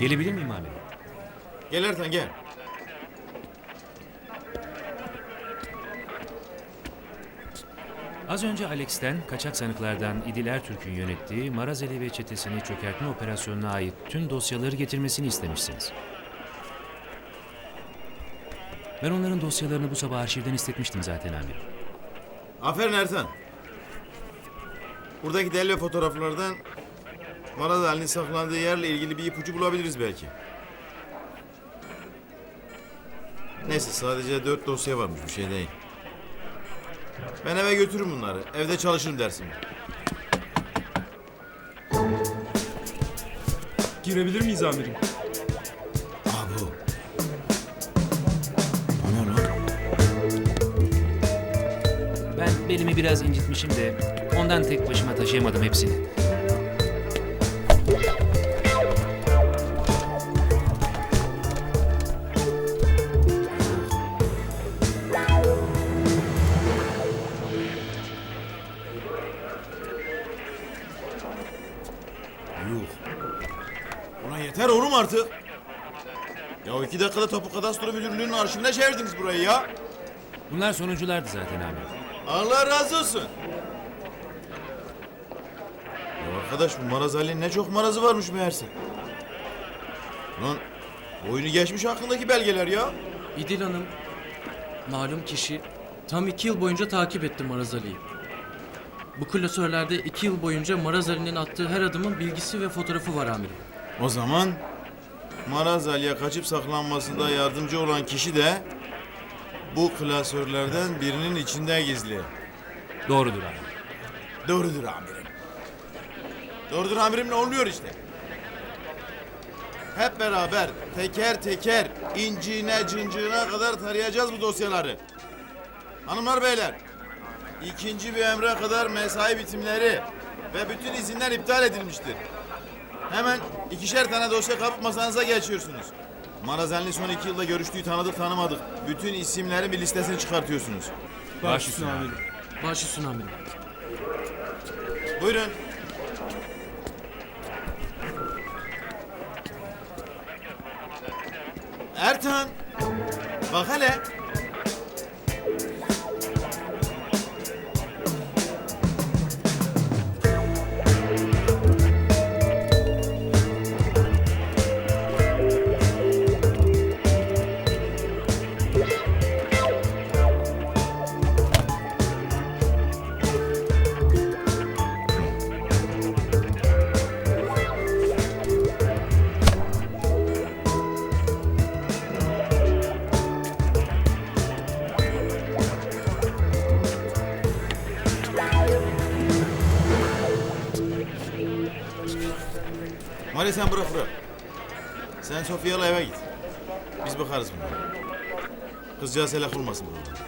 Gelebilir miyim amirim? Gel Ertan gel. Az önce Alex'ten kaçak sanıklardan İdil Ertürk'ün yönettiği Marazeli ve çetesini çökertme operasyonuna ait tüm dosyaları getirmesini istemişsiniz. Ben onların dosyalarını bu sabah arşivden istetmiştim zaten amirim. Aferin Ertan. Buradaki delil ve fotoğraflardan Maraz Ali'nin saklandığı yerle ilgili bir ipucu bulabiliriz belki. Neyse sadece dört dosya varmış bir şey değil. Ben eve götürürüm bunları. Evde çalışırım dersim. Girebilir miyiz amirim? Abu. O ne lan? Ben belimi biraz incitmişim de ondan tek başıma taşıyamadım hepsini. Yeter oğlum artık. Ya iki dakikada Tapu Kadastro Müdürlüğü'nün arşivine çevirdiniz burayı ya. Bunlar sonuculardı zaten amirim. Allah razı olsun. Ya arkadaş bu Maraz Ali'nin ne çok marazı varmış meğerse. Lan oyunu geçmiş hakkındaki belgeler ya. İdil Hanım, malum kişi tam iki yıl boyunca takip etti Maraz Ali'yi. Bu klasörlerde iki yıl boyunca Maraz Ali'nin attığı her adımın bilgisi ve fotoğrafı var amirim. O zaman Maraz Ali'ye kaçıp saklanmasında yardımcı olan kişi de bu klasörlerden birinin içinde gizli. Doğrudur amirim. Doğrudur amirim. Doğrudur amirim ne oluyor işte. Hep beraber teker teker inciğine cıncığına kadar tarayacağız bu dosyaları. Hanımlar beyler. ikinci bir emre kadar mesai bitimleri ve bütün izinler iptal edilmiştir. Hemen ikişer tane dosya kapıp masanıza geçiyorsunuz. Marazenli son iki yılda görüştüğü tanıdık tanımadık. Bütün isimlerin bir listesini çıkartıyorsunuz. Baş üstüne amirim. Baş üstüne amirim. Buyurun. Ertan. Bak hele. Mari sen bırak bırak. Sen Sofya'yla eve git. Biz bakarız buna. Kızcağız helak olmasın burada.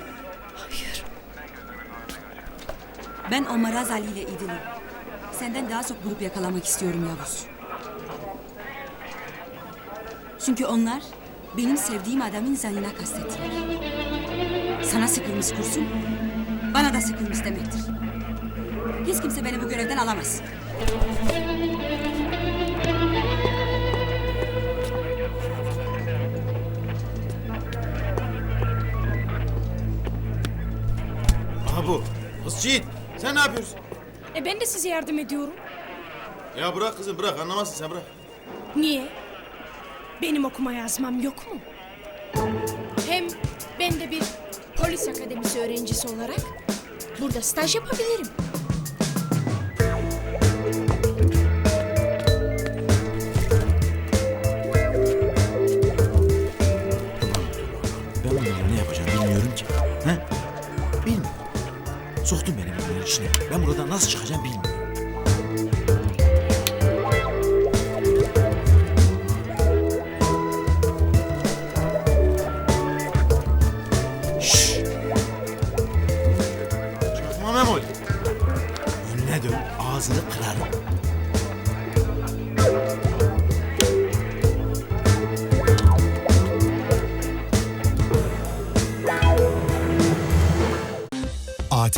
Ben o Maraz Ali ile İdil'i senden daha çok bulup yakalamak istiyorum Yavuz. Çünkü onlar benim sevdiğim adamın zanına kastettiler. Sana sıkılmış kursun, bana da sıkılmış demektir. Hiç kimse beni bu görevden alamaz. Yiğit. Sen ne yapıyorsun? E ben de size yardım ediyorum. Ya bırak kızım bırak anlamazsın sen bırak. Niye? Benim okuma yazmam yok mu? Hem ben de bir polis akademisi öğrencisi olarak burada staj yapabilirim. Bunların içine. Ben buradan nasıl çıkacağım bilmiyorum.